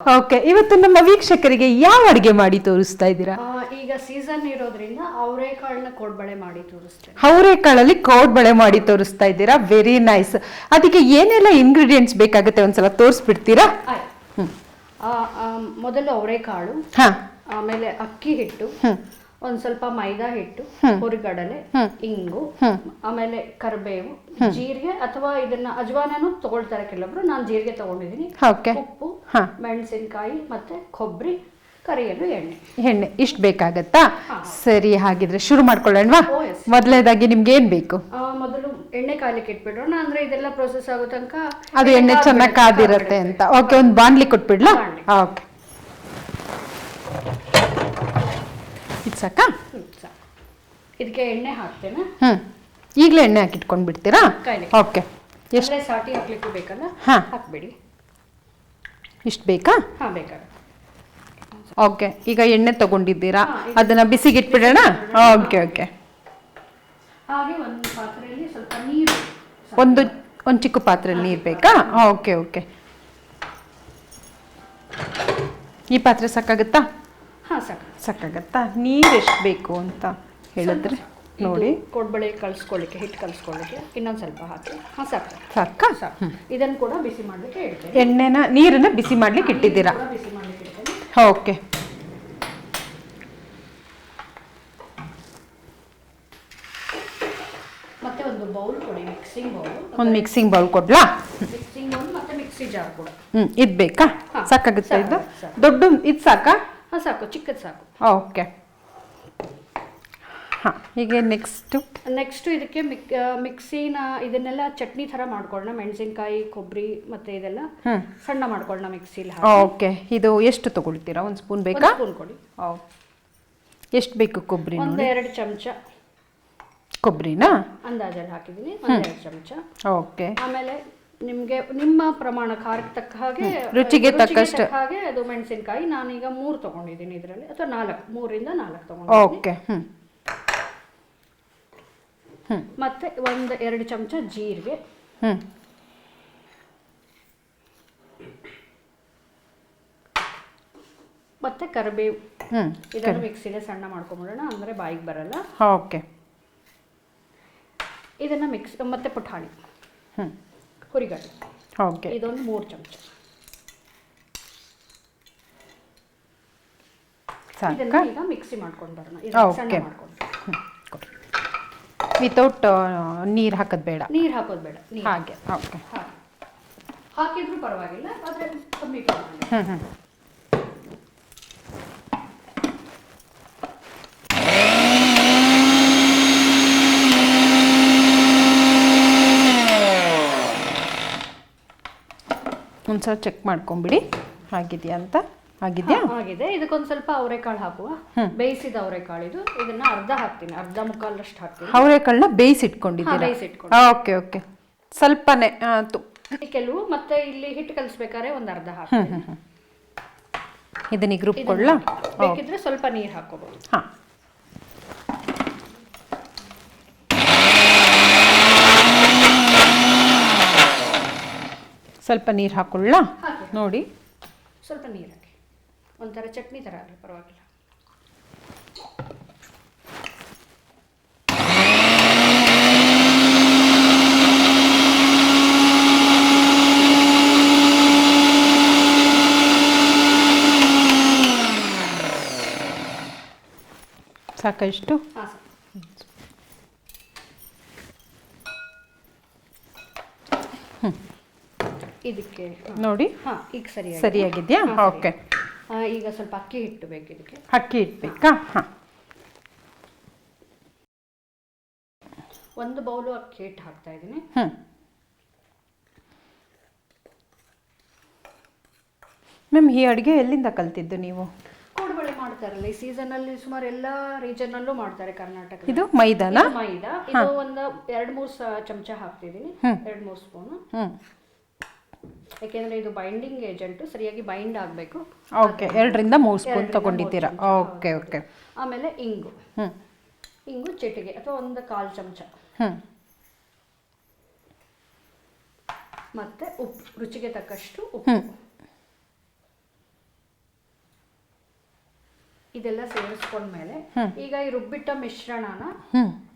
Okay ಇವತ್ತು ನಮ್ಮ ವೀಕ್ಷಕರಿಗೆ ಯಾವ ಅಡಿಗೆ ಮಾಡಿ ತೋರಿಸ್ತಾ ಇದ್ದೀರಾ? ಆ, ಈಗ ಸೀಸನ್ ಇರೋದ್ರಿಂದ ಅವರೆಕಾಳನ್ನ ಕೋಡ್ಬಳೆ ಮಾಡಿ ತೋರಿಸ್ತೇನೆ. ಅವರೆಕಾಳಲ್ಲಿ ಕೋಡ್ಬಳೆ ಮಾಡಿ ತೋರಿಸ್ತಾ ಇದ್ದೀರಾ? ವೆರಿ ನೈಸ್ ಅದಕ್ಕೆ ಏನೆಲ್ಲ ಇಂಗ್ರೀಡಿಯೆಂಟ್ಸ್ ಬೇಕಾಗುತ್ತೆ ಒಂದ್ಸಲ ತೋರಿಸ್ಬಿಡ್ತೀರಾ? ಆಯ್ತು. ಆ, ಆ, ಮೊದಲು ಅವರೆಕಾಳು ಹಾ. ಆಮೇಲೆ ಅಕ್ಕಿ ಹಿಟ್ಟು ಒಂದ್ ಸ್ವಲ್ಪ ಮೈದಾ ಹಿಟ್ಟು ಹುರಿಗಡಲೆ ಇಂಗು ಆಮೇಲೆ ಕರಿಬೇವು ಜೀರಿಗೆ ಅಥವಾ ಇದನ್ನ ಅಜ್ವಾನನು ತಗೊಳ್ತಾರೆ ಕೆಲವೊಬ್ರು ನಾನು ಜೀರಿಗೆ ತಗೊಂಡಿದ್ದೀನಿ ಉಪ್ಪು. ಮೆಣಸಿನಕಾಯಿ ಮತ್ತೆ ಕೊಬ್ಬರಿ ಕರಿಯಲು ಎಣ್ಣೆ. ಎಣ್ಣೆ. ಇಷ್ಟು ಬೇಕಾಗತ್ತಾ? ಸರಿ ಹಾಗಿದ್ರೆ ಶುರು ಮಾಡ್ಕೊಳ್ಳೋಣವಾ. ಮೊದಲನೇದಾಗಿ ನಿಮ್ಗೆ ಏನ್ ಬೇಕು? ಮೊದಲು ಎಣ್ಣೆ ಕಾಯ್ಲಿಕ್ಕೆ ಇಟ್ಬಿಡೋಣ ಅಂದ್ರೆ ಇದೆಲ್ಲ ಪ್ರೊಸೆಸ್ ಆಗೋ ತನಕ ಅದು ಎಣ್ಣೆ ಚೆನ್ನಾಗಿ ಕಾದಿರತ್ತೆ ಅಂತ. ಓಕೆ ಒಂದು ಬಾಣ್ಲಿ ಕೊಟ್ಬಿಡ್ಲಾ? ಓಕೆ. ಸಾಕಾ ಇದಕ್ಕೆ ಎಣ್ಣೆ ಹಾಕ್ತೇನೆ. ಹ್ಮ್. ಈಗಲೇ ಎಣ್ಣೆ ಹಾಕಿಟ್ಕೊಂಡು ಬಿಡ್ತೀರಾ. ಓಕೆ. ಎಷ್ಟು? ಸಾಟಿ ಹಾಕ್ಲಿಕ್ಕೆ ಬೇಕಲ್ಲ? ಹಾಂ. ಹಾಕ್ಬಿಡಿ. ಇಷ್ಟು ಬೇಕಾ? ಹಾ ಬೇಕಾಗುತ್ತೆ. ಓಕೆ. ಈಗ ಎಣ್ಣೆ ತಗೊಂಡಿದ್ದೀರಾ? ಅದನ್ನ ಬಿಸಿಗೆ ಇಟ್ಬಿಡೋಣ ಓಕೆ ಓಕೆ. ಹಾಗೆ ಒಂದು ಪಾತ್ರೆಯಲ್ಲಿ ಸ್ವಲ್ಪ ನೀರು ಒಂದು ಒಂದು ಚಿಕ್ಕ ಪಾತ್ರೆಯಲ್ಲಿ ನೀರು ಬೇಕಾ? Okay okay. ಈ ಪಾತ್ರೆ ಸಾಕಾಗುತ್ತಾ? ಹಾ ಸಾಕು ಸಾಕಾಗತ್ತಾ? ನೀರು ಎಷ್ಟು ಬೇಕು ಅಂತ ಹೇಳಿದ್ರೆ ನೋಡಿ. ಕೊಡ್ಬಳೆ ಕಳ್ಸ್ಕೊಳ್ಳಿಕ್ಕೆ ಕಲಿಸ್ಕೊಳ್ಳಿಕ್ಕೆ ಹಿಟ್ಟು ಕಲಿಸ್ಕೊಳ್ಳಿಕ್ಕೆ ಇನ್ನೊಂದು ಸ್ವಲ್ಪ ಹಾಕಿ. ಹಾ ಸಾಕು? ಸಾಕಾ. ಸಾಕು ಇದನ್ನು ಕೂಡ ಬಿಸಿ ಮಾಡಲಿಕ್ಕೆ ಇಡ್ತೇನೆ. ಎಣ್ಣೆನ ನೀರನ್ನ ಬಿಸಿ ಮಾಡ್ಲಿಕ್ಕೆ ಇಟ್ಟಿದ್ದೀರಾ? ಬಿಸಿ ಮಾಡ್ಲಿಕ್ಕೆ ಇಡ್ತೇನೆ. ಓಕೆ. ಮತ್ತೆ ಒಂದು ಬೌಲ್ ಕೊಡಿ ಮಿಕ್ಸಿಂಗ್ ಬೌಲ್ ಒಂದು ಮಿಕ್ಸಿಂಗ್ ಬೌಲ್ ಕೊಡ್ಲಾ? ಮಿಕ್ಸಿಂಗ್ ಬೌಲ್ ಮತ್ತೆ ಮಿಕ್ಸಿ ಜಾರ್ ಕೂಡ. ಹ್ಮ್ ಇದು ಬೇಕಾ? ಸಾಕಾಗುತ್ತಾ ಇದು? ದೊಡ್ಡ ಇದು ಸಾಕಾ? ಹಾ ಸಾಕು ಚಿಕ್ಕದು ಸಾಕು. ಓಕೆ. ಹಾಂ ಹೀಗೆ ನೆಕ್ಸ್ಟು ನೆಕ್ಸ್ಟು ಇದಕ್ಕೆ ಮಿಕ್ ಮಿಕ್ಸಿನ ಇದನ್ನೆಲ್ಲ ಚಟ್ನಿ ಥರ ಮಾಡ್ಕೊಳ್ಳೋಣ ಮೆಣಸಿನ್ಕಾಯಿ ಕೊಬ್ಬರಿ ಮತ್ತು ಇದೆಲ್ಲ. ಸಣ್ಣ ಮಾಡ್ಕೊಳ್ಳೋಣ ಮಿಕ್ಸಿಲಿ ಓಕೆ ಇದು ಎಷ್ಟು ತಗೊಳ್ತೀರಾ? ಒಂದು ಸ್ಪೂನ್ ಬೇಕಾ? ಸ್ಪೂನ್ ಕೊಡಿ. ಓ ಎಷ್ಟು ಬೇಕು ಕೊಬ್ಬರಿ ಒಂದು ಎರಡು ಚಮಚ. ಕೊಬ್ಬರಿನಾ ಅಂದಾಜಲ್ಲಿ ಹಾಕಿದ್ದೀನಿ ಎರಡು ಚಮಚ. ಓಕೆ. ಆಮೇಲೆ ನಿಮಗೆ ನಿಮ್ಮ ಪ್ರಮಾಣ ಖಾರಕ್ಕೆ ತಕ್ಕ ಹಾಗೆ ರುಚಿಗೆ ತಕ್ಕಷ್ಟು. ತಕ್ಕ ಹಾಗೆ ಅದು ಮೆಣಸಿನಕಾಯಿ ನಾನೀಗ ಮೂರು ತಗೊಂಡಿದ್ದೀನಿ ಇದರಲ್ಲಿ ಅಥವಾ ನಾಲ್ಕು ಮೂರಿಂದ ನಾಲ್ಕು ತಗೊಂಡಿದ್ದೀನಿ. ಓಕೆ ಹ್ಞೂ ಮತ್ತೆ ಒಂದು ಎರಡು ಚಮಚ ಜೀರಿಗೆ. ಹ್ಞೂ ಮತ್ತೆ ಕರಿಬೇವು ಇದನ್ನು ಮಿಕ್ಸಿಗೆ ಸಣ್ಣ ಮಾಡ್ಕೊಂಬಿಡೋಣ ಅಂದರೆ ಬಾಯಿಗೆ ಬರಲ್ಲ. ಓಕೆ ಇದನ್ನ ಮಿಕ್ಸ್ ಮತ್ತೆ ಪುಟಾಣಿ. ಹ್ಞೂ ಹುರಿಗಡ್ಡೆ ಓಕೆ ಇದೊಂದು ಮೂರು ಚಮಚ. ಇದನ್ನ ಈಗ ಮಿಕ್ಸಿ ಮಾಡ್ಕೊಂಡು ಬರೋಣ. ಇದನ್ನ ಸಣ್ಣ. ಮಾಡ್ಕೊಂಡು. ವಿತೌಟ್ ನೀರು ಹಾಕೋದು ಬೇಡ. ನೀರು ಹಾಕೋದು ಬೇಡ. ಹಾಗೆ ಓಕೆ ಹಾಕಿದ್ರು ಪರವಾಗಿಲ್ಲ ಆದರೆ ಕಮ್ಮಿ ಹ್ಞೂ ಹ್ಞೂ ಒಂದ್ಸಲ ಚೆಕ್ ಮಾಡ್ಕೊಂಬಿಡಿ. ಆಗಿದೆಯಾ ಅಂತ? ಆಗಿದೆಯಾ ಆಗಿದೆ ಇದಕ್ಕೊಂದು ಸ್ವಲ್ಪ ಅವರೆಕಾಳು ಹಾಕುವ. ಬೇಯಿಸಿದ ಅವರೆಕಾಳು ಇದು. ಇದನ್ನ ಅರ್ಧ ಹಾಕ್ತೀನಿ. ಅರ್ಧ ಮುಕ್ಕಾಲಷ್ಟು ಹಾಕ್ತೀನಿ. ಅವರೆಕಾಳನ್ನ ಬೇಯಿಸಿಟ್ಕೊಂಡಿದ್ದೀರಾ? ಬೇಯಿಸಿಟ್ಕೊಂಡು. ಓಕೆ ಓಕೆ ಸ್ವಲ್ಪನೇ ಆಯ್ತು ಕೆಲವು ಮತ್ತೆ ಇಲ್ಲಿ ಹಿಟ್ಟು ಕಲಿಸ್ಬೇಕಾದ್ರೆ ಒಂದು ಅರ್ಧ ಹಾಕ್ತೀನಿ. ಇದನ್ನ ಗ್ರೂಪ್ ಕೊಡ್ಲಾ? ಬೇಕಿದ್ರೆ ಸ್ವಲ್ಪ ನೀರು ಹಾಕೋಬಹುದು ಹಾಂ. ಸ್ವಲ್ಪ ನೀರು ಹಾಕೊಳ್ಳಾ ನೋಡಿ. ಸ್ವಲ್ಪ ನೀರು ಹಾಕಿ. ಒಂಥರ ಚಟ್ನಿ ಥರ ಆಗಲಿ ಪರವಾಗಿಲ್ಲ. ಸಾಕಷ್ಟು ಇದಕ್ಕೆ ನೋಡಿ. ಹಾ ಈಗ ಸರಿ ಸರಿಯಾಗಿದೆಯಾ? ಸರಿ. ಓಕೆ. ಈಗ ಸ್ವಲ್ಪ ಅಕ್ಕಿ ಹಿಟ್ಟು ಬೇಕು ಇದಕ್ಕೆ. ಅಕ್ಕಿ ಇಟ್ಬೇಕಾ ಹಾಂ. ಒಂದು ಬೌಲು ಅಕ್ಕಿ ಹಿಟ್ಟು ಹಾಕ್ತಾ ಇದ್ದೀನಿ. ಹ್ಞೂ ಮ್ಯಾಮ್ ಈ ಅಡುಗೆ ಎಲ್ಲಿಂದ ಕಲ್ತಿದ್ದು ನೀವು? ಕೋಡುಬಳೆ ಮಾಡ್ತಾರಲ್ಲ. ಈ ಸೀಸನ್ ಅಲ್ಲಿ ಸುಮಾರು ಎಲ್ಲ ರೀಜನ್ ಅಲ್ಲೂ ಮಾಡ್ತಾರೆ ಕರ್ನಾಟಕ ಇದು ಮೈದಾನ? ಮೈದಾ. ಇದು ಒಂದು ಎರಡು ಮೂರು ಚಮಚ ಹಾಕ್ತಿದ್ದೀನಿ. ಎರಡು ಮೂರು ಸ್ಪೂನ್. ಯಾಕೆಂದ್ರೆ ಇದು ಬೈಂಡಿಂಗ್ ಏಜೆಂಟ್ ಸರಿಯಾಗಿ ಬೈಂಡ್ ಆಗಬೇಕು. ಓಕೆ ಎರಡರಿಂದ ಮೂರು ಸ್ಪೂನ್ ತಗೊಂಡಿದ್ದೀರಾ? ಓಕೆ ಓಕೆ ಆಮೇಲೆ ಇಂಗು. ಹ್ಞೂ ಇಂಗು ಚಿಟಿಗೆ ಅಥವಾ ಒಂದು ಕಾಲು ಚಮಚ. ಹ್ಞೂ ಮತ್ತೆ ಉಪ್ಪು ರುಚಿಗೆ ತಕ್ಕಷ್ಟು ಉಪ್ಪು. ಇದೆಲ್ಲ ಸೇರಿಸ್ಕೊಂಡ್ಮೇಲೆ ಈಗ ಈ ರುಬ್ಬಿಟ್ಟ ಮಿಶ್ರಣನ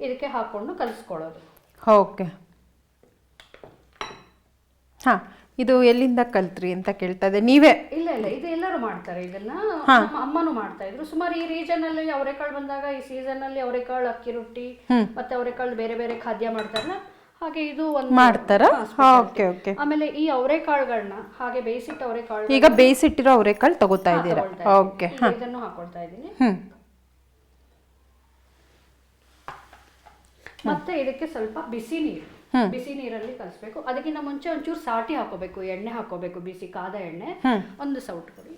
ಇದಕ್ಕೆ ಹಾಕೊಂಡು ಕಲಿಸ್ಕೊಳ್ಳೋದು. ಓಕೆ ಹಾಂ. ಇದು ಎಲ್ಲಿಂದ ಕಲ್ತ್ರಿ ಅಂತ ಕೇಳ್ತಾ ಇದೆ ನೀವೇ. ಇಲ್ಲ ಇಲ್ಲ ಇದು ಎಲ್ಲರೂ ಮಾಡ್ತಾರೆ ಇದನ್ನ. ನಮ್ಮ ಅಮ್ಮನೂ ಮಾಡ್ತಾ ಇದ್ರು. ಸುಮಾರು ಈ ರೀಜನ್ ಅಲ್ಲಿ ಅವರೆಕಾಳು ಬಂದಾಗ ಈ ಸೀಸನ್ ಅಲ್ಲಿ ಅವರೆಕಾಳು ಅಕ್ಕಿ ರೊಟ್ಟಿ ಮತ್ತೆ ಅವರೆಕಾಳು ಬೇರೆ ಬೇರೆ ಖಾದ್ಯ ಮಾಡ್ತಾರಲ್ಲ ಹಾಗೆ ಇದು ಒಂದು ಮಾಡ್ತಾರಾ? ಓಕೆ ಓಕೆ ಆಮೇಲೆ ಈ ಅವರೆಕಾಳುಗಳನ್ನ ಹಾಗೆ ಬೇಯಿಸಿಟ್ಟ ಅವರೆಕಾಳು ಈಗ ಬೇಯಿಸಿಟ್ಟಿರೋ ಅವರೆಕಾಳು ತಗೋತಾ ಇದ್ದೀರಾ? ಓಕೆ ಇದನ್ನು ಹಾಕೊಳ್ತಾ ಇದ್ದೀನಿ. ಮತ್ತೆ ಇದಕ್ಕೆ ಸ್ವಲ್ಪ ಬಿಸಿ ನೀರು. ಬಿಸಿ ನೀರಲ್ಲಿ ಕಲಿಸ್ಬೇಕು. ಅದಕ್ಕಿಂತ ಮುಂಚೆ ಒಂಚೂರು ಸಾಟಿ ಹಾಕೋಬೇಕು ಎಣ್ಣೆ ಹಾಕೋಬೇಕು ಬಿಸಿ ಕಾದ ಎಣ್ಣೆ. ಒಂದು ಸೌಟ್ ಕೊಡಿ.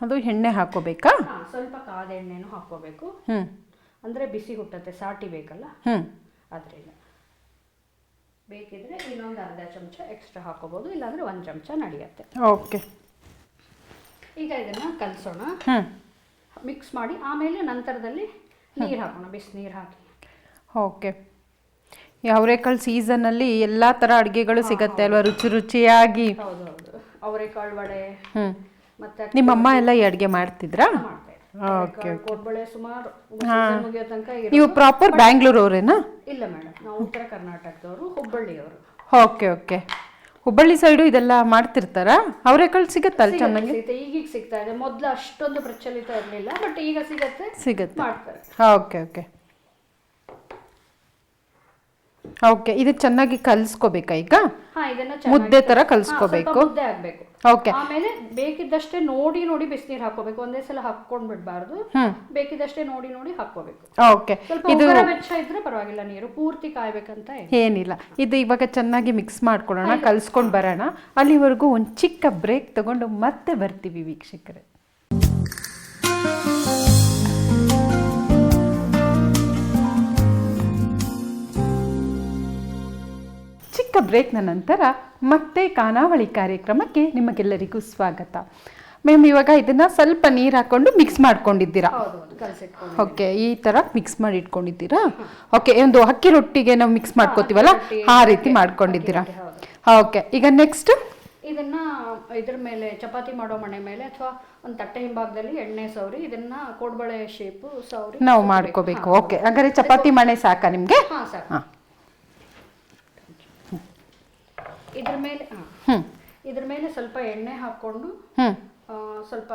ಅದು ಎಣ್ಣೆ ಹಾಕೋಬೇಕಾ? ಸ್ವಲ್ಪ ಕಾದ ಎಣ್ಣೆನೂ ಹಾಕೋಬೇಕು. ಅಂದ್ರೆ ಬಿಸಿ ಹುಟ್ಟತ್ತೆ ಸಾಟಿ ಬೇಕಲ್ಲ? ಅದರಿಂದ. ಬೇಕಿದ್ರೆ ಇನ್ನೊಂದು ಅರ್ಧ ಚಮಚ ಎಕ್ಸ್ಟ್ರಾ ಹಾಕೋಬಹುದು ಇಲ್ಲಾಂದ್ರೆ ಒಂದು ಚಮಚ ನಡೆಯುತ್ತೆ. ಓಕೆ. ಈಗ ಇದನ್ನ ಕಲಸೋಣ. ಮಿಕ್ಸ್ ಮಾಡಿ ಆಮೇಲೆ ನಂತರದಲ್ಲಿ ನೀರು ಹಾಕೋಣ ಬಿಸಿ ನೀರು ಹಾಕಿ. ಓಕೆ ಅವರೆಕಾಳು ಸೀಸನಲ್ಲಿ ಎಲ್ಲ ಥರ ಅಡುಗೆಗಳು ಸಿಗತ್ತೆ ಅಲ್ವಾ? ರುಚಿ ರುಚಿಯಾಗಿ. ಹೌದು ಹೌದು. ಅವರೆಕಾಳು ವಡೆ ಹ್ಞೂ ಮತ್ತೆ ನಿಮ್ಮಮ್ಮ ಎಲ್ಲ ಈ ಅಡುಗೆ ಮಾಡ್ತಿದ್ರಾ? ಓಕೆ ಇದ್ರು. ಸುಮಾರು season ಮುಗಿಯೋ ತನಕ ಇರೋ- ನೀವು ಪ್ರಾಪರ್ ಬ್ಯಾಂಗ್ಳೂರ್ ಅವರೇನಾ? ಇಲ್ಲ ಮೇಡಮ್ ನಾವು ಉತ್ತರ ಕರ್ನಾಟಕದವರು ಹುಬ್ಬಳ್ಳಿಯವರು ಓಕೆ ಓಕೆ ಹುಬ್ಬಳ್ಳಿ ಸೈಡು ಇದೆಲ್ಲ ಮಾಡ್ತಿರ್ತಾರಾ? ಅವರೆಕಾಳು ಸಿಗತ್ತಲ್ಲ ಚೆನ್ನಾಗಿ? ಸಿಗುತ್ತೆ. ಈಗೀಗ ಸಿಗ್ತಾ ಇದೆ. ಮೊದಲು ಅಷ್ಟೊಂದು ಪ್ರಚಲಿತ ಇರಲಿಲ್ಲ ಬಟ್ ಈಗ ಸಿಗತ್ತೆ. ಸಿಗತ್ತೆ. ಮಾಡ್ತಾರೆ. Okay okay. ಓಕೆ ಇದು ಚೆನ್ನಾಗಿ ಕಲಿಸ್ಕೋಬೇಕಾ ಈಗ? ಹಾ ಇದನ್ನ ಮುದ್ದೆ ತರ ಕಲಿಸ್ಕೋಬೇಕು. ಮುದ್ದೆ ಆಗ್ಬೇಕು. ಓಕೆ ಆಮೇಲೆ ಬೇಕಿದ್ದಷ್ಟೇ ನೋಡಿ ನೋಡಿ ಬಿಸಿನೀರು ಹಾಕೋಬೇಕು ಒಂದೇ ಸಲ ಹಾಕೊಂಡ್ ಬಿಡಬಾರ್ದು ಬೇಕಿದ್ದಷ್ಟೇ ನೋಡಿ ನೋಡಿ ಹಾಕೋಬೇಕು ಓಕೆ ಬೆಚ್ಚ ಇದ್ರೆ ಪರವಾಗಿಲ್ಲ ನೀರು. ಪೂರ್ತಿ ಕಾಯ್ಬೇಕಂತ ಏನಿಲ್ಲ. ಏನಿಲ್ಲ. ಇದು ಇವಾಗ ಚೆನ್ನಾಗಿ ಮಿಕ್ಸ್ ಮಾಡ್ಕೊಳ್ಳೋಣ ಕಲ್ಸ್ಕೊಂಡು ಬರೋಣ. ಅಲ್ಲಿವರೆಗೂ ಒಂದು ಚಿಕ್ಕ ಬ್ರೇಕ್ ತಗೊಂಡು ಮತ್ತೆ ಬರ್ತೀವಿ ವೀಕ್ಷಕರೇ. ಚಿಕ್ಕ ಬ್ರೇಕ್ನ ನಂತರ ಮತ್ತೆ ಖಾನಾವಳಿ ಕಾರ್ಯಕ್ರಮಕ್ಕೆ ನಿಮಗೆಲ್ಲರಿಗೂ ಸ್ವಾಗತ. ಮ್ಯಾಮ್ ಇವಾಗ ಇದನ್ನ ಸ್ವಲ್ಪ ನೀರು ಹಾಕೊಂಡು ಮಿಕ್ಸ್ ಮಾಡ್ಕೊಂಡಿದ್ದೀರಾ? ಓಕೆ ಈ ತರ ಮಿಕ್ಸ್ ಮಾಡಿ ಇಟ್ಕೊಂಡಿದ್ದೀರಾ? ಓಕೆ ಒಂದು ಅಕ್ಕಿ ರೊಟ್ಟಿಗೆ ನಾವು ಮಿಕ್ಸ್ ಮಾಡ್ಕೋತೀವಲ್ಲ? ಆ ರೀತಿ ಮಾಡ್ಕೊಂಡಿದ್ದೀರಾ? ಓಕೆ ಈಗ ನೆಕ್ಸ್ಟ್ ಇದನ್ನ ಇದ್ರ ಮೇಲೆ ಚಪಾತಿ ಮಾಡೋ ಮಣೆ ಮೇಲೆ ಅಥವಾ ಒಂದು ತಟ್ಟೆ ಹಿಂಭಾಗದಲ್ಲಿ ಎಣ್ಣೆ ಸೌರಿ ಇದನ್ನ ಕೋಡ್ಬಳೆ ಶೇಪು ಸೌರಿ ನಾವು ಮಾಡ್ಕೋಬೇಕು. ಓಕೆ ಹಾಗಾದ್ರೆ ಚಪಾತಿ ಮಣೆ ಸಾಕಾ ನಿಮಗೆ? ಹಾ ಸರ್ ಹಾ. ಇದ್ರ ಮೇಲೆ ಇದ್ರ ಮೇಲೆ ಸ್ವಲ್ಪ ಎಣ್ಣೆ ಹಾಕೊಂಡು ಸ್ವಲ್ಪ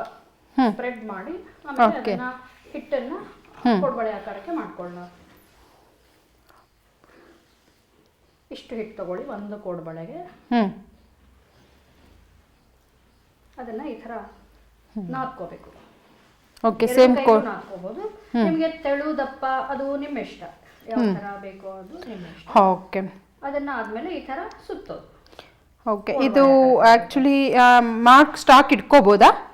ಸ್ಪ್ರೆಡ್ ಮಾಡಿ ಆಮೇಲೆ. ಅದನ್ನ ಹಿಟ್ಟನ್ನ ಕೋಡ್ಬಳೆ ಆಕಾರಕ್ಕೆ ಮಾಡ್ಕೊಳ್ಳೋಣ. ಇಷ್ಟು ಹಿಟ್ಟು ತಗೊಳ್ಳಿ ಒಂದು ಕೋಡ್ಬಳೆಗೆ. ಅದನ್ನ ಈ ತರ ನಾದ್ಕೋಬೇಕು. ಓಕೆ ಎರಡು ಸೇಮ್ ಕೈಗೂ ನಾದ್ಕೋಬಹುದು ನಿಮ್ಗೆ ತೆಳು ದಪ್ಪ ಅದು ನಿಮ್ಮ ಇಷ್ಟ. ಯಾವ ತರ ಬೇಕೋ ಅದು ನಿಮ್ಮ ಇಷ್ಟ. ಓಕೆ ಅದನ್ನ ಆದ್ಮೇಲೆ ಈ ತರ ಸುತ್ತೋದು. ಓಕೆ ಇದು ಆಕ್ಚುಲಿ ಮಾರ್ಕ್ ಸ್ಟಾಕ್ ಇಟ್ಕೋಬೋದಾ?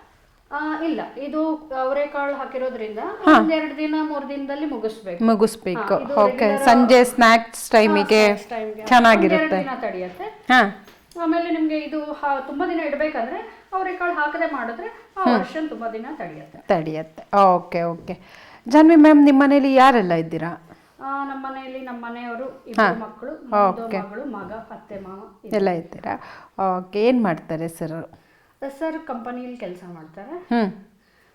ಆ, ಇಲ್ಲ ಇದು ಅವರೆಕಾಳು ಹಾಕಿರೋದ್ರಿಂದ ಒಂದೆರಡು ದಿನ ಮೂರ್ ದಿನದಲ್ಲಿ ಮುಗಿಸ್ಬೇಕು. ಮುಗಿಸ್ಬೇಕು. ಓಕೆ ಸಂಜೆ ಸ್ನ್ಯಾಕ್ಸ್ ಟೈಮಿಗೆ ಚೆನ್ನಾಗಿರುತ್ತೆ. ದಿನ ತಡೆಯುತ್ತೆ. ಹಾ. ಆಮೇಲೆ ನಿಮ್ಗೆ ಇದು ಹಾ- ತುಂಬಾ ದಿನ ಇಡ್ಬೇಕಂದ್ರೆ ಅವರೆಕಾಳು ಹಾಕದೆ ಮಾಡಿದ್ರೆ ಆ ವರ್ಷನ್ ತುಂಬಾ ದಿನ ತಡೆಯುತ್ತೆ. ತಡಿಯತ್ತೆ. ಓಕೆ ಓಕೆ ಜನ್ವಿ ಮ್ಯಾಮ್ ನಿಮ್ಮ ಮನೇಲಿ ಯಾರೆಲ್ಲ ಇದ್ದೀರಾ? ನಮ್ಮ ಮನೆಯಲ್ಲಿ ನಮ್ಮ ಮನೆಯವರು ಇಬ್ಬರು ಮಕ್ಕಳು ಓಕೆ. ಮಗಳು ಮಗ ಅತ್ತೆ ಮಾವ ಎಲ್ಲ ಇದ್ದೀರಾ? ಓಕೆ ಏನು ಮಾಡ್ತಾರೆ ಸರ್ ಸರ್ ಕಂಪನಿಯಲ್ಲಿ ಕೆಲಸ ಮಾಡ್ತಾರೆ. ಹ್ಞೂ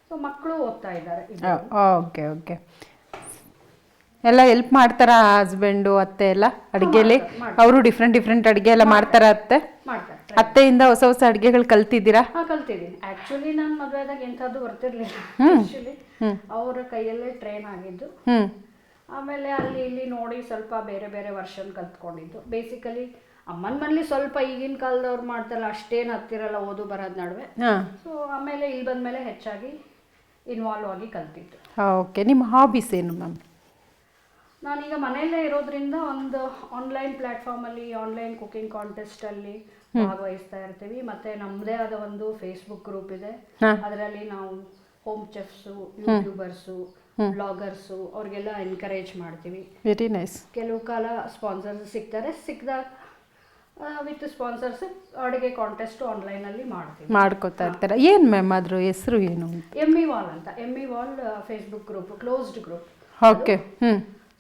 ಸೊ ಮಕ್ಕಳು ಓದ್ತಾ ಇದ್ದಾರೆ ಇಬ್ರು. Okay okay. ಎಲ್ಲ ಹೆಲ್ಪ್ ಮಾಡ್ತಾರಾ ಹಸ್ಬೆಂಡು ಅತ್ತೆ ಎಲ್ಲ? ಅಡುಗೆಲಿ? ಅವರು ಡಿಫ್ರೆಂಟ್ ಡಿಫ್ರೆಂಟ್ ಅಡುಗೆ ಎಲ್ಲ ಮಾಡ್ತಾರಾ ಅತ್ತೆ? ಮಾಡ್ತಾರೆ. ಅತ್ತೆಯಿಂದ ಹೊಸ ಹೊಸ ಅಡುಗೆಗಳು ಕಲ್ತಿದ್ದೀರಾ? ಹಾ ಕಲ್ತಿದ್ದೀನಿ. ಆಕ್ಚುಲಿ ನಾನು ಮದುವೆದಾಗ ಎಂಥದ್ದು ಬರ್ತಿರ್ಲಿಲ್ಲ. ಆಕ್ಚುಲಿ ಅವರ ಕೈಯಲ್ಲೇ ಟ್ರೈನ್ ಆಗಿದ್ದು. ಹ್ಞೂ ಆಮೇಲೆ ಅಲ್ಲಿ ಇಲ್ಲಿ ನೋಡಿ ಸ್ವಲ್ಪ ಬೇರೆ ಬೇರೆ ವರ್ಷನ್ ಕಲ್ತ್ಕೊಂಡಿದ್ದು. ಬೇಸಿಕಲಿ ಅಮ್ಮನ ಮನೇಲಿ ಸ್ವಲ್ಪ ಈಗಿನ ಕಾಲದವ್ರು ಮಾಡ್ತಾರಲ್ಲ ಅಷ್ಟೇನು ಹತ್ತಿರಲ್ಲ ಓದು ಬರೋದ್ ನಡುವೆ. ಸೊ ಆಮೇಲೆ ಇಲ್ಲಿ ಬಂದಮೇಲೆ ಹೆಚ್ಚಾಗಿ ಇನ್ವಾಲ್ವ್ ಆಗಿ ಕಲ್ತಿದ್ದು. ಓಕೆ ನಿಮ್ಮ ಹಾಬೀಸ್ ಏನು ಮ್ಯಾಮ್? ನಾನೀಗ ಮನೆಯಲ್ಲೇ ಇರೋದ್ರಿಂದ ಒಂದು ಆನ್ಲೈನ್ ಪ್ಲ್ಯಾಟ್ಫಾರ್ಮಲ್ಲಿ ಆನ್ಲೈನ್ ಕುಕಿಂಗ್ ಕಾಂಟೆಸ್ಟಲ್ಲಿ ಭಾಗವಹಿಸ್ತಾ ಇರ್ತೀವಿ. ಮತ್ತೆ ನಮ್ಮದೇ ಆದ ಒಂದು ಫೇಸ್ಬುಕ್ ಗ್ರೂಪ್ ಇದೆ. ಅದರಲ್ಲಿ ನಾವು ಹೋಮ್. ಚೆಫ್ಸು ಯೂಟ್ಯೂಬರ್ಸು ಬ್ಲಾಗರ್ಸು ಅವ್ರಿಗೆಲ್ಲ ಎನ್ಕರೇಜ್ ಮಾಡ್ತೀವಿ. ವೆರಿ ನೈಸ್ ಕೆಲವು ಕಾಲ ಸ್ಪಾನ್ಸರ್ಸ್ ಸಿಗ್ತಾರೆ. ಸಿಕ್ಕಿದಾಗ ವಿತ್ ಸ್ಪಾನ್ಸರ್ಸ್ ಅಡುಗೆ ಕಾಂಟೆಸ್ಟ್ ಆನ್ಲೈನಲ್ಲಿ ಮಾಡ್ತೀವಿ. ಮಾಡ್ಕೋತಾ ಇರ್ತಾರೆ. ಏನು ಮ್ಯಾಮ್ ಅದ್ರ ಹೆಸರು ಏನು? ಎಮ್ಮಿ ವಾಲ್ ಅಂತ. Emmy wall Facebook group closed group okay ಹ್ಞೂ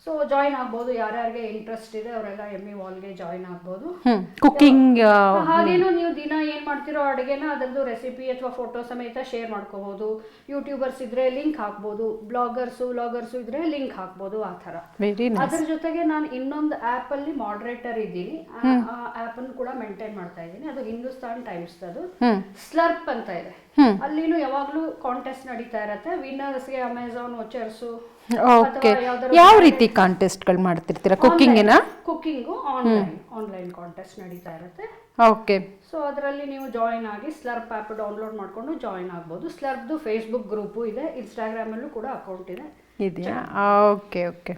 ಸೊ ಜಾಯಿನ್ ಆಗ್ಬೋದು ಯಾರ್ಯಾರಿಗೆ ಇಂಟ್ರೆಸ್ಟ್ ಇದೆ ಅವರೆಲ್ಲ ಎಮ್ಮಿ ವಾಲ್ಗೆ ಜಾಯಿನ್ ಆಗ್ಬೋದು. ಕುಕಿಂಗ್ ಕುಕ್ಕಿಂಗ್ ಹಾಗೇನು ನೀವು ದಿನ ಏನ್ ಮಾಡ್ತಿರೋ ಅಡುಗೆನ ಅದರದ್ದು ರೆಸಿಪಿ ಅಥವಾ ಫೋಟೋ ಸಮೇತ ಶೇರ್ ಮಾಡ್ಕೋಬಹುದು ಯೂಟ್ಯೂಬರ್ಸ್ ಇದ್ರೆ ಲಿಂಕ್ ಹಾಕ್ಬೋದು ಬ್ಲಾಗರ್ಸು ವ್ಲಾಗರ್ಸು ಇದ್ರೆ ಲಿಂಕ್ ಹಾಕ್ಬೋದು ಆ ಥರ. ವೆರಿ ಅದ್ರ ಜೊತೆಗೆ ನಾನು ಇನ್ನೊಂದು ಆ್ಯಪಲ್ಲಿ ಅಲ್ಲಿ ಮಾಡರೇಟರ್ ಇದ್ದೀನಿ. ಆ ಆ್ಯಪನ್ನು ಕೂಡ ಮೇಂಟೈನ್ ಮಾಡ್ತಾ ಇದ್ದೀನಿ. ಅದು ಹಿಂದೂಸ್ತಾನ್ ಟೈಮ್ಸ್ ಅದು ಸ್ಲರ್ಪ್ ಅಂತ ಇದೆ. ಅಲ್ಲಿನೂ ಯಾವಾಗ್ಲೂ ಕಾಂಟೆಸ್ಟ್ ನಡೀತಾ ಇರತ್ತೆ. ವಿನ್ನರ್ಸ್ಗೆ ಅಮೆಝಾನ್ ವೋಚರ್ಸು ಓಕೆ ಯಾವ ರೀತಿ ಕಾಂಟೆಸ್ಟ್ಗಳು ಮಾಡ್ತಿರ್ತೀರಾ? ಕುಕ್ಕಿಂಗಿನ ಕುಕ್ಕಿಂಗು ಆನ್ಲೈನ್ ಆನ್ಲೈನ್ ಕಾಂಟೆಸ್ಟ್ ನಡೀತಾ ಇರುತ್ತೆ. ಓಕೆ ಸೊ ಅದರಲ್ಲಿ ನೀವು ಜಾಯಿನ್ ಆಗಿ ಸ್ಲರ್ಪ್ ಆ್ಯಪ್ ಡೌನ್ಲೋಡ್ ಮಾಡ್ಕೊಂಡು ಜಾಯಿನ್ ಆಗ್ಬೋದು. ಸ್ಲರ್ಪ್ದು ಫೇಸ್ಬುಕ್ ಗ್ರೂಪು ಇದೆ. ಇನ್ಸ್ಟಾಗ್ರಾಮಲ್ಲೂ ಕೂಡ ಅಕೌಂಟ್ ಇದೆ. ಇದೆಯಾ? ಓಕೆ ಓಕೆ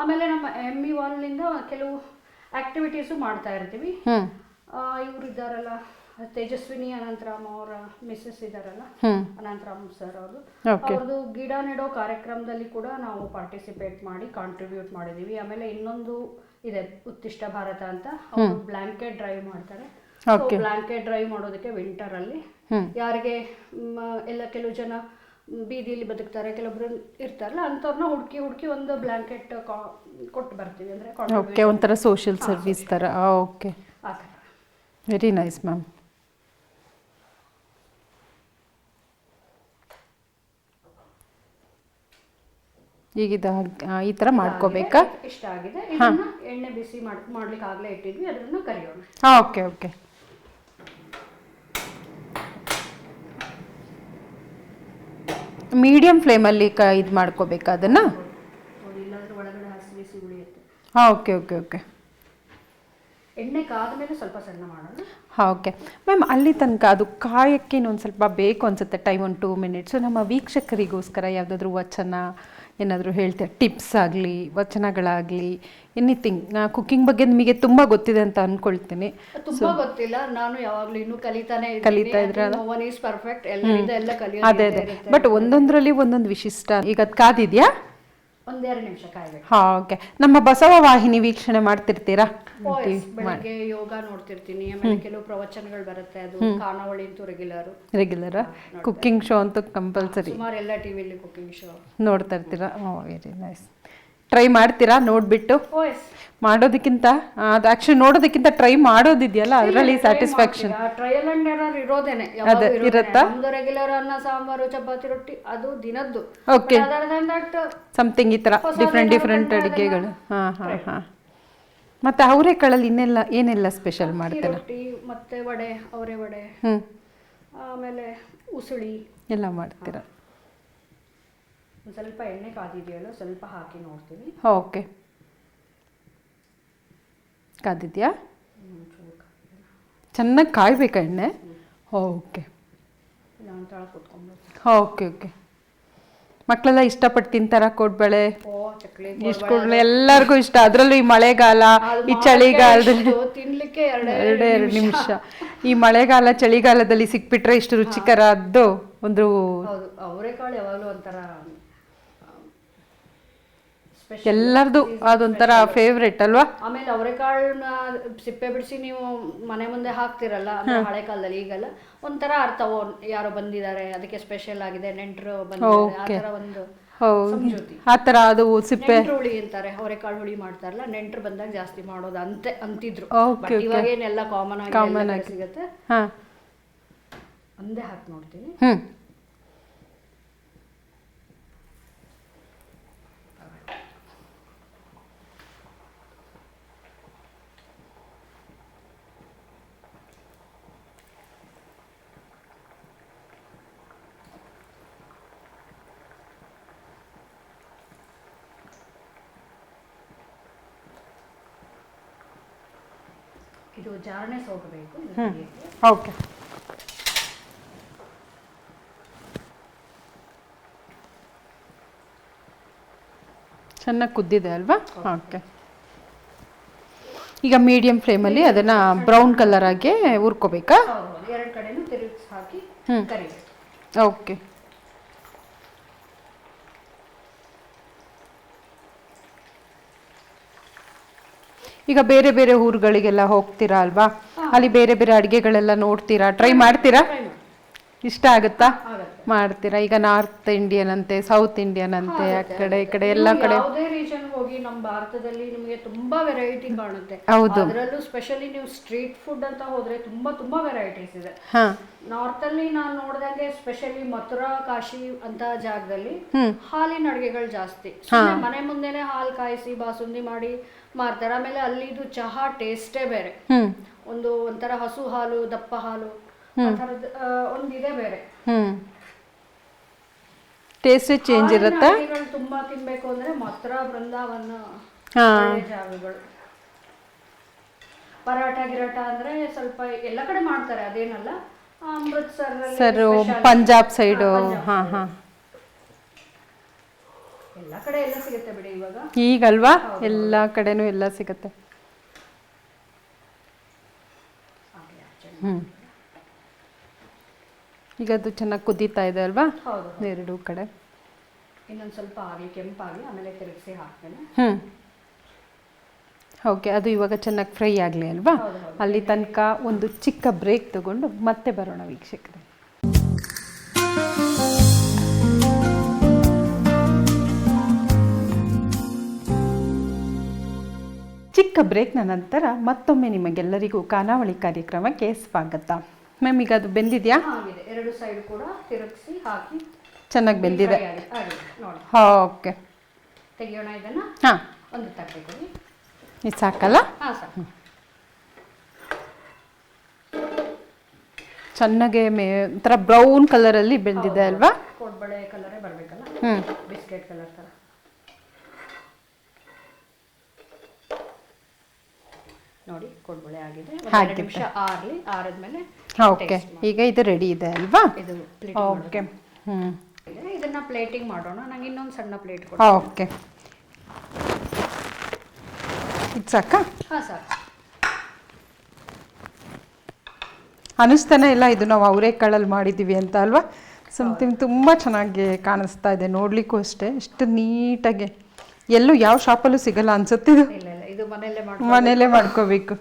ಆಮೇಲೆ ನಮ್ಮ ಎಂ ಇ ಲಿಂದ ಕೆಲವು ಆಕ್ಟಿವಿಟೀಸು ಮಾಡ್ತಾ ಇರ್ತೀವಿ. ಇವ್ರು ಇದ್ದಾರಲ್ಲ ತೇಜಸ್ವಿನಿ ಅನಂತರಾಮ್ ಅವರ ಮಿಸ್ಸಸ್ ಇದಾರಲ್ಲ? ಅನಂತರಾಮ್ ಸರ್ ಅವರು. ಅವ್ರದ್ದು ಗಿಡ ನೆಡೋ ಕಾರ್ಯಕ್ರಮದಲ್ಲಿ ಕೂಡ ನಾವು ಪಾರ್ಟಿಸಿಪೇಟ್ ಮಾಡಿ ಕಾಂಟ್ರಿಬ್ಯೂಟ್ ಮಾಡಿದೀವಿ. ಆಮೇಲೆ ಇನ್ನೊಂದು ಇದೆ ಉತ್ತಿಷ್ಟ ಭಾರತ ಅಂತ. ಅವರು ಬ್ಲಾಂಕೆಟ್ ಡ್ರೈವ್ ಮಾಡ್ತಾರೆ. ಬ್ಲಾಂಕೆಟ್ ಡ್ರೈವ್ ಮಾಡೋದಕ್ಕೆ ವಿಂಟರ್ ಅಲ್ಲಿ. ಯಾರಿಗೆ ಎಲ್ಲ ಕೆಲವು ಜನ ಬೀದಿಲಿ ಬದುಕ್ತಾರೆ ಕೆಲವೊಬ್ರು ಇರ್ತಾರಲ್ಲ ಅಂಥವ್ರನ್ನ ಹುಡುಕಿ ಹುಡುಕಿ ಒಂದು ಬ್ಲಾಂಕೆಟ್ ಕೊಟ್ಟು ಬರ್ತೀವಿ ಅಂದ್ರೆ ಒಂಥರ ಸೋಷಿಯಲ್ ಸರ್ವಿಸ್ ಥರ ಓಕೆ ಆ ಥರ. ವೆರಿ ನೈಸ್ ಮ್ಯಾಮ್ ಈಗ ಇದು ಈ ಥರ ಮಾಡ್ಕೋಬೇಕಾ? ಇಷ್ಟ ಆಗಿದೆ. ಎಣ್ಣೆ ಬಿಸಿ ಮಾಡ್ ಮಾಡ್ಲಿಕ್ಕೆ ಆಗಲೇ ಇಟ್ಟಿದ್ವಿ ಅದನ್ನ ಕರಿಯೋಣ. ಹಾಂ ಓಕೆ ಓಕೆ. ಮೀಡಿಯಮ್ ಫ್ಲೇಮಲ್ಲಿ ಕ ಇದು ಮಾಡ್ಕೋಬೇಕಾ ಅದನ್ನು? ಹಾಂ ಓಕೆ ಓಕೆ ಓಕೆ. ಎಣ್ಣೆ ಕಾದ ಮೇಲೆ ಸ್ವಲ್ಪ ಸಣ್ಣ ಮಾಡೋಣ. ಹಾಂ ಓಕೆ ಮ್ಯಾಮ್ ಅಲ್ಲಿ ತನಕ ಅದು ಕಾಯಕ್ಕೆ ಇನ್ನೊಂದು ಸ್ವಲ್ಪ ಬೇಕು ಅನ್ಸುತ್ತೆ ಟೈಮ್ ಒಂದು ಟೂ ಮಿನಿಟ್ಸ್ ನಮ್ಮ ವೀಕ್ಷಕರಿಗೋಸ್ಕರ ಯಾವುದಾದ್ರೂ ವಚನ ಏನಾದರೂ ಹೇಳ್ತೀರಾ? ಟಿಪ್ಸ್ ಆಗಲಿ ವಚನಗಳಾಗಲಿ ಎನಿಥಿಂಗ್ ಕುಕ್ಕಿಂಗ್ ಬಗ್ಗೆ ನಿಮಗೆ ತುಂಬ ಗೊತ್ತಿದೆ ಅಂತ ಅಂದ್ಕೊಳ್ತೀನಿ ತುಂಬಾ ಗೊತ್ತಿಲ್ಲ ನಾನು ಯಾವಾಗ್ಲೂ ಇನ್ನೂ ಕಲಿತಾನೆ ಕಲಿತಾ ಇದ್ರ? ಪರ್ಫೆಕ್ಟ್ ಎಲ್ಲ ಕಲಿಯೋದು ಅದೇ. ಅದೇ ಬಟ್ ಒಂದೊಂದರಲ್ಲಿ ಒಂದೊಂದು ವಿಶಿಷ್ಟ. ಈಗ ಅದು ಕಾದಿದೆಯಾ? ಒಂದೆರಡು ನಿಮಿಷ ಕಾಯ್ಬೇಕು ಹಾ ಓಕೆ ನಮ್ಮ ಬಸವ ವಾಹಿನಿ ವೀಕ್ಷಣೆ ಮಾಡ್ತಿರ್ತೀರಾ? ಬೆಳಗ್ಗೆ ಯೋಗ ನೋಡ್ತಿರ್ತೀನಿ. ಆಮೇಲೆ ಕೆಲವು ಪ್ರವಚನಗಳು ಬರುತ್ತೆ. ಅದು ಖಾನಾವಳಿ ಅಂತೂ ರೆಗ್ಯುಲರ್ ರೆಗ್ಯುಲರ್ ಕುಕ್ಕಿಂಗ್ ಶೋ ಅಂತೂ ಕಂಪಲ್ಸರಿ ಸುಮಾರು ಎಲ್ಲ ಟಿವಿಲಿ ಕುಕಿಂಗ್ ಶೋ ನೋಡ್ತಾ ಇರ್ತೀರಾ? ಓ ವೆರಿ ನೈಸ್ ಟ್ರೈ ಮಾಡ್ತೀರಾ? ನೋಡ್ಬಿಟ್ಟು. ಮಾಡೋದಕ್ಕಿಂತ ಆ, ಅದು ಆ್ಯಕ್ಚುಲಿ ನೋಡೋದಕ್ಕಿಂತ ಟ್ರೈ ಮಾಡೋದಿದೆಯಲ್ಲ ಅದರಲ್ಲಿ ಸ್ಯಾಟಿಸ್ಫ್ಯಾಕ್ಷನ್ ಟ್ರಯಲ್ ಅಂಡ್ ಎರರ್ ಇರೋದೇನೆ ಅದೇ, ಇರುತ್ತಾ? ನಮ್ದು ರೆಗ್ಯುಲರ್ ಅನ್ನ ಸಾಂಬಾರು ಚಪಾತಿ ರೊಟ್ಟಿ ಅದು ದಿನದ್ದು. ಓಕೆ ಸಮಥಿಂಗ್ ಈ ತರ ಡಿಫ್ರೆಂಟ್ ಡಿಫ್ರೆಂಟ್ ಅಡಿಗೆಗಳು. ಹಾಂ ಹಾಂ ಹಾಂ. ಮತ್ತು ಅವರೆಕಾಳಲ್ಲಿ ಇನ್ನೆಲ್ಲ ಏನೆಲ್ಲ ಸ್ಪೆಷಲ್ ಮಾಡ್ತಾರೆ? ಮಾಡ್ತೀರಾ ಮತ್ತೆ ವಡೆ ಅವರೆ ವಡೆ. ಹ್ಞೂ ಆಮೇಲೆ ಉಸುಳಿ. ಎಲ್ಲ ಮಾಡ್ತೀರಾ? ಒಂದ್ ಸ್ವಲ್ಪ ಎಣ್ಣೆ ಕಾದಿದೆಯಲ್ಲ ಸ್ವಲ್ಪ ಹಾಕಿ ನೋಡ್ತೀವಿ ಓಕೆ. ಕಾದಿದ್ಯಾ? ಚೆನ್ನಾಗಿ ಕಾಯ್ಬೇಕಾ ಎಣ್ಣೆ? ಓಕೆ. ಒಂದ್ ಓಕೆ ಓಕೆ. ಮಕ್ಕಳೆಲ್ಲ ಇಷ್ಟಪಟ್ಟು ತಿಂತಾರ ಕೋಡ್ಬಳೆ ಇಷ್ಟು ಕೊಡ್ಬಳೆ ಎಲ್ಲರಿಗೂ ಇಷ್ಟ. ಅದರಲ್ಲೂ ಈ ಮಳೆಗಾಲ ಈ ಚಳಿಗಾಲದಲ್ಲಿ ಎರಡೇ ಎರಡೇ ನಿಮಿಷ. ಈ ಮಳೆಗಾಲ ಚಳಿಗಾಲದಲ್ಲಿ ಸಿಕ್ಬಿಟ್ರೆ ಇಷ್ಟು ರುಚಿಕರದ್ದು ಒಂದು ಹೌದು ಅವರೆಕಾಳು ಯಾವಾಗಲೂ ಒಂಥರ ಎಲ್ಲರದು ಅದೊಂಥರ ಫೇವ್ರೆಟ್ ಅಲ್ವಾ? ಆಮೇಲೆ ಅವರೆಕಾಳನ್ನ ಸಿಪ್ಪೆ ಬಿಡಿಸಿ ನೀವು ಮನೆ ಮುಂದೆ ಹಾಕ್ತಿರಲ್ಲ ಅಂದ್ರೆ ಹಳೆ ಕಾಲದಲ್ಲಿ ಈಗಲ್ಲ ಒಂಥರ ಅರ್ಥ ಓ ಯಾರೋ ಬಂದಿದ್ದಾರೆ ಅದಕ್ಕೆ ಸ್ಪೆಷಲ್ ಆಗಿದೆ ನೆಂಟರು ಬಂದಿದ್ದಾರೆ ಆ. ಥರ ಒಂದು. ಆ ತರ ಅದು ಸಿಪ್ಪೆ. ಹುಳಿ ಅಂತಾರೆ ಅವರೆಕಾಳು ಹುಳಿ ಮಾಡ್ತಾರಲ್ಲ ನೆಂಟರು ಬಂದಾಗ ಜಾಸ್ತಿ ಮಾಡೋದು ಅಂತೆ ಅಂತಿದ್ರು ಇವಾಗ ಏನೆಲ್ಲ ಕಾಮನ್ ಆಗಿ ಸಿಗುತ್ತೆ? ಹಾಂ. ಒಂದೇ ಹಾಕಿ ನೋಡ್ತೀನಿ. ಜಾರನೆ ಸೋಗಬೇಕು ಹ್ಞೂ ಓಕೆ. ಚೆನ್ನಾಗಿ ಕುದ್ದಿದೆ ಅಲ್ವಾ? ಓಕೆ. ಈಗ ಮೀಡಿಯಮ್ ಫ್ಲೇಮಲ್ಲಿ ಅದನ್ನು ಬ್ರೌನ್ ಕಲರ್ ಆಗಿ ಹುರ್ಕೋಬೇಕಾ? ಎರಡು ಕಡೆನೂ ತಿರುಗಿಸಿ ಹಾಕಿ. ಕರಿಬೇಕು. ಓಕೆ. ಈಗ ಬೇರೆ ಬೇರೆ ಊರುಗಳಿಗೆಲ್ಲ ಹೋಗ್ತೀರಾ ಅಲ್ವಾ? ಅಲ್ಲಿ ಬೇರೆ ಬೇರೆ ಅಡುಗೆಗಳೆಲ್ಲ ನೋಡ್ತೀರಾ? ಟ್ರೈ ಮಾಡ್ತೀರಾ? ಇಷ್ಟ ಆಗುತ್ತಾ? ಮಾಡ್ತೀರಾ? ಈಗ ನಾರ್ತ್ ಇಂಡಿಯನ್ ಅಂತೆ ಸೌತ್ ಇಂಡಿಯನ್ ಅಂತೆ ಆ ಕಡೆ ಈ ಕಡೆ ಎಲ್ಲ ಕಡೆ. ಯಾವುದೇ ರೀಜನ್ ಹೋಗಿ ನಮ್ಮ ಭಾರತದಲ್ಲಿ ನಿಮಗೆ ತುಂಬಾ ವೆರೈಟಿ ಕಾಣುತ್ತೆ. ಹೌದು. ಅದರಲ್ಲೂ ಸ್ಪೆಷಲಿ ನೀವು ಸ್ಟ್ರೀಟ್ ಫುಡ್ ಅಂತ ಹೋದ್ರೆ ತುಂಬಾ ತುಂಬಾ ವೆರೈಟೀಸ್ ಇದೆ. ನಾರ್ತ್ ಅಲ್ಲಿ ನಾನು ನೋಡಿದಂಗೆ ಸ್ಪೆಷಲಿ ಮಥುರಾ ಕಾಶಿ ಅಂತ ಜಾಗದಲ್ಲಿ ಹಾಲಿನ ಅಡುಗೆಗಳು ಜಾಸ್ತಿ. ಮನೆ ಮುಂದೆನೆ ಹಾಲು ಕಾಯಿಸಿ ಬಾಸುಂದಿ ಮಾಡಿ ಮಾರ್ತಾರೆ ಆಮೇಲೆ ಅಲ್ಲಿದು ಚಹಾ ಟೇಸ್ಟೇ ಬೇರೆ. ಒಂದು ಒಂಥರ ಹಸು ಹಾಲು ದಪ್ಪ ಹಾಲು ಒಂದಿದೆ ಬೇರೆ. ಟೇಸ್ಟ್ ಚೇಂಜ್ ಇರುತ್ತೆ? ತುಂಬಾ ತಿನ್ಬೇಕು ಅಂದ್ರೆ ಮಥುರಾ ಬೃಂದಾವನ ಜಾಗಗಳು. ಪರಾಟ ಗಿರಾಟ ಅಂದ್ರೆ ಸ್ವಲ್ಪ ಎಲ್ಲ ಕಡೆ ಮಾಡ್ತಾರೆ ಅದೇನಲ್ಲ ಅಮೃತ್ಸರ್ ಸರ್ ಪಂಜಾಬ್ ಸೈಡು ಹಾ ಹಾ. ಎಲ್ಲ ಕಡೆ ಎಲ್ಲ ಸಿಗುತ್ತೆ ಬಿಡಿ ಇವಾಗ. ಈಗಲ್ವಾ? ಎಲ್ಲ ಕಡೆನೂ ಎಲ್ಲ ಸಿಗುತ್ತೆ. ಹ್ಮ್. ಈಗ ಅದು ಚೆನ್ನಾಗಿ ಕುದೀತಾ ಇದೆ ಅಲ್ವಾ? ಎರಡು ಎರಡೂ ಕಡೆ. ಇನ್ನೊಂದು ಸ್ವಲ್ಪ ಆಗಲಿ ಕೆಂಪಾಗಿ ಆಮೇಲೆ ತಿರುಗಿಸಿ ಹಾಕ್ತೇನೆ. ಹ್ಞೂ ಓಕೆ ಅದು ಇವಾಗ ಚೆನ್ನಾಗಿ ಫ್ರೈ ಆಗಲಿ ಅಲ್ವಾ. ಅಲ್ಲಿ ತನಕ ಒಂದು ಚಿಕ್ಕ ಬ್ರೇಕ್ ತಗೊಂಡು ಮತ್ತೆ ಬರೋಣ ವೀಕ್ಷಕರೇ. ಚಿಕ್ಕ ಬ್ರೇಕ್ನ ನಂತರ ಮತ್ತೊಮ್ಮೆ ನಿಮಗೆಲ್ಲರಿಗೂ ಖಾನಾವಳಿ ಕಾರ್ಯಕ್ರಮಕ್ಕೆ ಸ್ವಾಗತ. ಮ್ಯಾಮ್ ಈಗ ಅದು ಬೆಂದಿದೆಯಾ? ಎರಡು ಸೈಡ್ ಕೂಡ ತಿರುಗಿಸಿ ಹಾಕಿ. ಚೆನ್ನಾಗಿ ಬೆಂದಿದೆ. ಓಕೆ. ತೆಗಿಯೋಣ ಇದನ್ನ? ಹಾಂ. ಒಂದು ತಟ್ಟೆ ಕೊಡಿ ಇದು ಸಾಕಲ್ಲ? ಹಾಂ ಸಾಕು. ಚೆನ್ನಾಗೆ ಮೇ ಒಂಥರ ಬ್ರೌನ್ ಕಲರಲ್ಲಿ ಬೆಂದಿದೆ ಅಲ್ವಾ? ಕೋಡ್ಬಳೆ ಕಲರೇ ಬರಬೇಕಲ್ಲ? ಹ್ಞೂ ಬಿಸ್ಕೆಟ್ ಕಲರ್ ಥರ ನೋಡಿ ಕೋಡ್ಬಳೆ ಆಗಿದೆ. ಒಂದು ನಿಮಿಷ ಆರಲಿ ಆರದ್ಮೇಲೆ ಓಕೆ ಈಗ ಇದು ರೆಡಿ ಇದೆ ಅಲ್ವಾ? ಇದು ಓಕೆ ಹ್ಞೂ ಇದನ್ನ ಪ್ಲೇಟಿಂಗ್ ಮಾಡೋಣ. ನಂಗೆ ಇನ್ನೊಂದು ಸಣ್ಣ ಪ್ಲೇಟ್ ಕೊಡಿ. ಓಕೆ ಇದು ಸಾಕ? ಹಾಂ ಸರ್ ಅನಿಸ್ತಾನೆ ಇಲ್ಲ ಇದು ನಾವು ಅವರೇಕಾಳಲ್ಲಿ ಮಾಡಿದ್ದೀವಿ ಅಂತ ಅಲ್ವಾ? ಸಮಥಿಂಗ್ ತುಂಬ ಚೆನ್ನಾಗಿ ಕಾಣಿಸ್ತಾ ಇದೆ. ನೋಡ್ಲಿಕ್ಕೂ ಅಷ್ಟೇ. ಇಷ್ಟು ನೀಟಾಗಿ. ಎಲ್ಲೂ ಯಾವ ಶಾಪಲ್ಲೂ ಸಿಗಲ್ಲ ಅನ್ಸುತ್ತೆ ಇದು ಮನೆಯಲ್ಲೇ ಮಾಡ್ಕೋಬೇಕು.